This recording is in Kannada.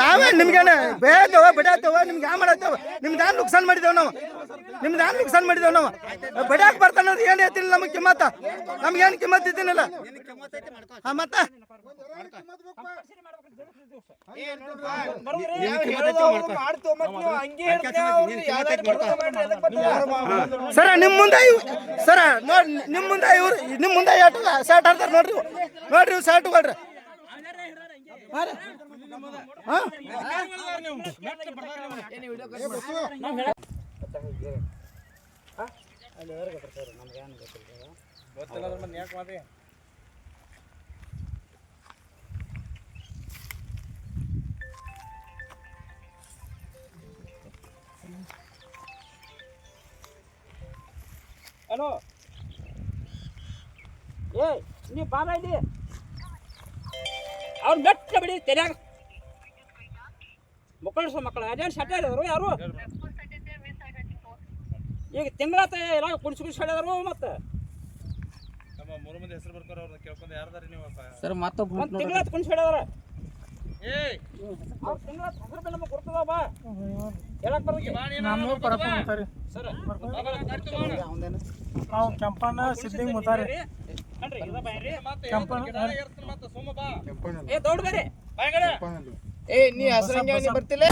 ನಾವೇ ನಿಮ್ಗೇನ ಬೇಡತ್ತವ ಬಿಡಾತವ ನಿಮ್ಗೆ ಯಾವ ಮಾಡತ್ತವ? ನಿಮ್ಗೆ ಯಾರು ನುಕ್ಸಾನ್ ಮಾಡಿದೇವ್ ನಾವು? ನಿಮ್ದು ಯಾರು ನುಕ್ಸಾನ್ ಮಾಡಿದೇವ್ ನಾವು? ಬಿಡಾಕ್ ಬರ್ತಾನ ಏನ್ ಹೇಳ್ತೀನಿ ನಮಗೆ ಕಿಮ್ಮತ್ತ? ನಮ್ಗೆ ಏನು ಕಿಮ್ಮತ್ ಇದ್ದೀನಿಲ್ಲ? ಹಾ ಮತ್ತ? ಸರ ನಿಮ್ ಮುಂದೆ ಸರ ನೋಡ್ ನಿಮ್ ಮುಂದೆ ಇವ್ರು ನಿಮ್ ಮುಂದೆ ಎಷ್ಟು ಶರ್ಟ್ ನೋಡ್ರಿ. ನೋಡ್ರಿ ಇವು ಶರ್ಟ್ ಕೊಡ್ರಿ ಹಾ ರೀ. ಹಲೋ ಏ ನೀ ಬಾಲ ಇಲ್ಲಿ. ಅವ್ರು ಮೆಟ್ಟ ಬಿಡಿ ತೆರ್ಯಾಗ ಮಕ್ಕಳು ಮಕ್ಕಳು ಅದೇನು ಸಟ್ಟ ಹೇಳಿದ್ರು ಯಾರು? ಈಗ ತಿಂಗಳ ಎಲ್ಲ ಕುಡಿಸಿ ಕುಡಿಸಿ ಹೇಳಿದ್ರು ಮತ್ತೆ? ನಮ್ಮ ಮೂರು ಮಂದಿ ಹೆಸರು ಬರ್ತಾರ ಅವ್ರನ್ನ ಕೇಳ್ಕೊಂಡು ಯಾರ್ದಾರಿ ನೀವು ಸರ್ ಮತ್ತೊಬ್ಬ ಒಂದು ತಿಂಗಳಾತ ಕುಣಿಸಿ ಹೇಳಿದಾರ ಏ ಅವ್ರು ತಿಂಗಳಾತ ಹೆಸರು ನಮಗೆ ಕೊಡ್ತದ ನಾವು ಕೆಂಪಣ್ಣ ಸಿದ್ದಿಂಗ್ ಮುತಾರಿ. ಕೆಂಪಣ್ಣ ಮತ್ತೆ ಸೋಮ ಬಾ. ಏ ನೀ ಹಸ್ರಂಗ ಬರ್ತಿಲ್ಲ?